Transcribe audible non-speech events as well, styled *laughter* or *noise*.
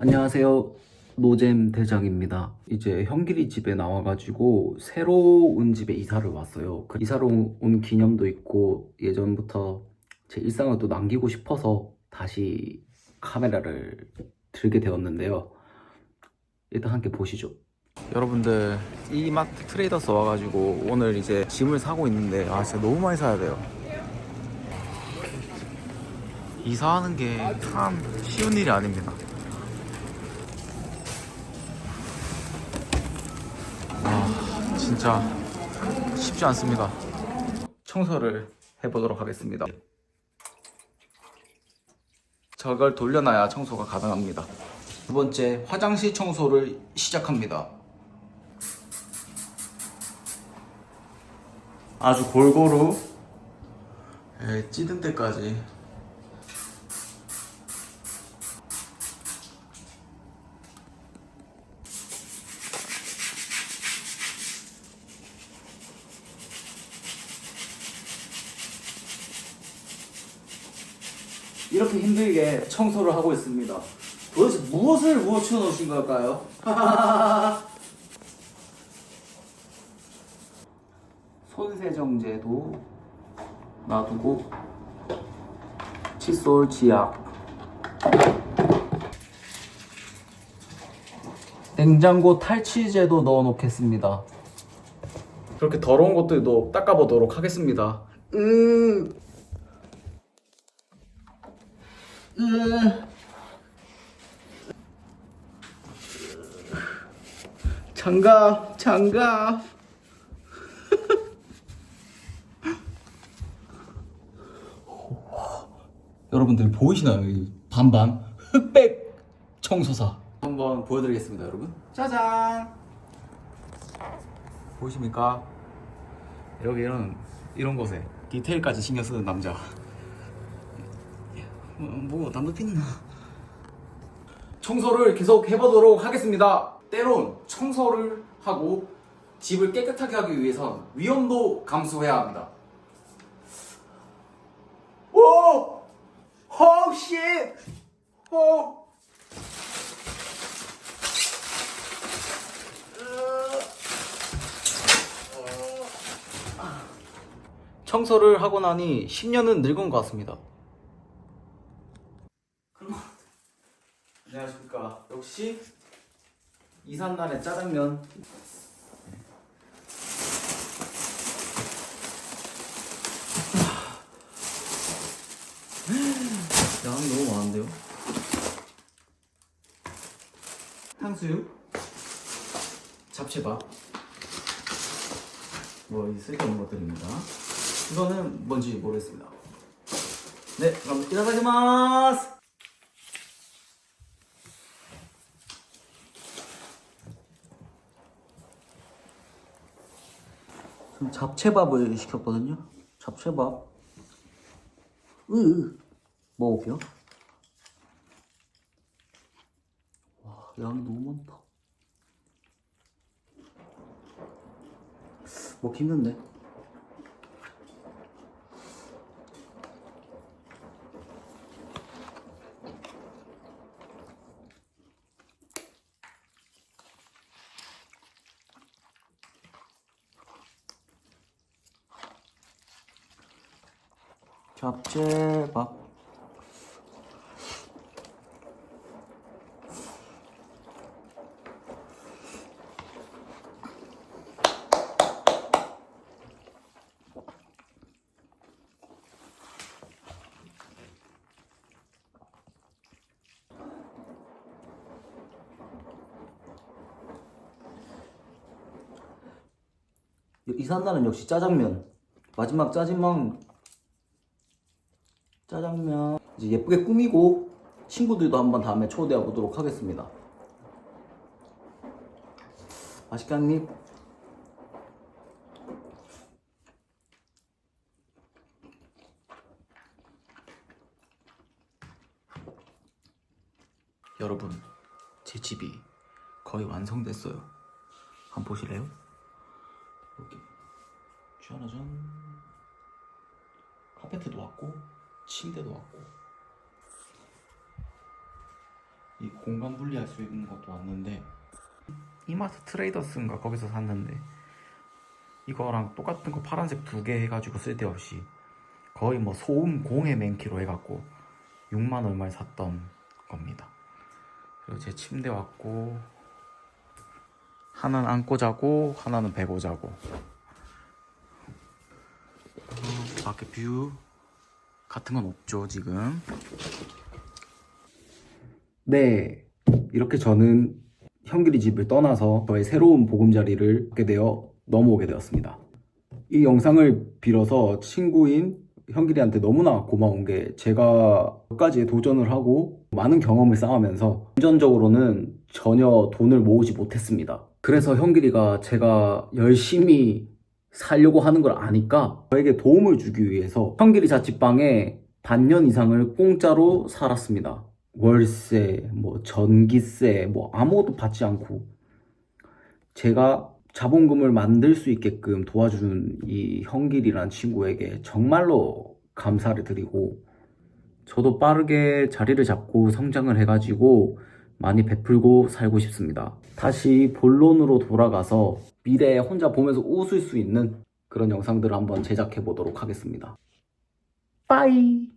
안녕하세요. 노잼 대장입니다. 이제 형길이 집에 나와가지고 새로운 집에 이사를 왔어요. 그 이사로 온 기념도 있고 예전부터 제 일상을 또 남기고 싶어서 다시 카메라를 들게 되었는데요. 일단 함께 보시죠. 여러분들 이마트 트레이더스 와가지고 오늘 이제 짐을 사고 있는데 아 진짜 너무 많이 사야 돼요. 이사하는 게 참 쉬운 일이 아닙니다. 진짜 쉽지 않습니다. 청소를 해보도록 하겠습니다. 저걸 돌려놔야 청소가 가능합니다. 두 번째, 화장실 청소를 시작합니다. 아주 골고루 에, 찌든 때까지 이렇게 힘들게 청소를 하고 있습니다. 도대체 무엇을 무엇쳐 놓으신 걸까요? *laughs* 손세정제도 놔두고 칫솔 지압 냉장고 탈취제도 넣어 놓겠습니다. 그렇게 더러운 것들도 닦아보도록 하겠습니다. 음. 장갑, 장갑. *laughs* 여러분들 보이시나요? 이 반반 흑백 청소사. 한번 보여드리겠습니다, 여러분. 짜잔. 보이십니까? 여기 이런 이런 곳에 디테일까지 신경 쓰는 남자. 어, 뭐 담배 피나? 청소를 계속 해보도록 하겠습니다. 때론 청소를 하고 집을 깨끗하게 하기 위해선 위험도 감수해야 합니다. 오! 호 씨! 호! 청소를 하고 나니 10년은 늙은 것 같습니다. 안녕하십니까. 역시 이삿날의 짜장면. 양이 너무 많은데요? 탕수육, 잡채밥, 뭐 쓸데없는 것들입니다. 이거는 뭔지 모르겠습니다. 네, 그럼 이따가지마스. 잡채밥을 시켰거든요. 잡채밥. 으, 먹어볼게요. 와, 양이 너무 많다. 먹기 힘든데. 잡채밥. 이삿날은 역시 짜장면. 마지막 짜장면 짜장면 이제 예쁘게 꾸미고 친구들도 한번 다음에 초대해 보도록 하겠습니다. 맛있게 한 입. 여러분, 제 집이 거의 완성됐어요. 한번 보실래요? 여기 짠하잔. 카페트도 왔고 침대도 왔고. 이 공간 분리할 수 있는 것도 왔는데 이마트 트레이더스인가 거기서 샀는데 이거랑 똑같은 거 파란색 두 개 해가지고 쓸데없이 거의 뭐 소음 공해 맨키로 해갖고 6만 얼마에 샀던 겁니다. 그리고 제 침대 왔고 하나는 안고 자고 하나는 베고 자고. 어, 밖에 뷰 같은 건 없죠 지금 네 이렇게 저는 형길이 집을 떠나서 저의 새로운 보금자리를 갖게 되어 넘어오게 되었습니다 이 영상을 빌어서 친구인 형길이한테 너무나 고마운 게 제가 몇 가지에 도전을 하고 많은 경험을 쌓으면서 금전적으로는 전혀 돈을 모으지 못했습니다. 그래서 형길이가 제가 열심히 살려고 하는 걸 아니까 저에게 도움을 주기 위해서 형길이 자취방에 반년 이상을 공짜로 살았습니다. 월세, 뭐 전기세, 뭐 아무것도 받지 않고 제가 자본금을 만들 수 있게끔 도와준 이 형길이라는 친구에게 정말로 감사를 드리고 저도 빠르게 자리를 잡고 성장을 해가지고 많이 베풀고 살고 싶습니다. 다시 본론으로 돌아가서 미래에 혼자 보면서 웃을 수 있는 그런 영상들을 한번 제작해 보도록 하겠습니다. 빠이!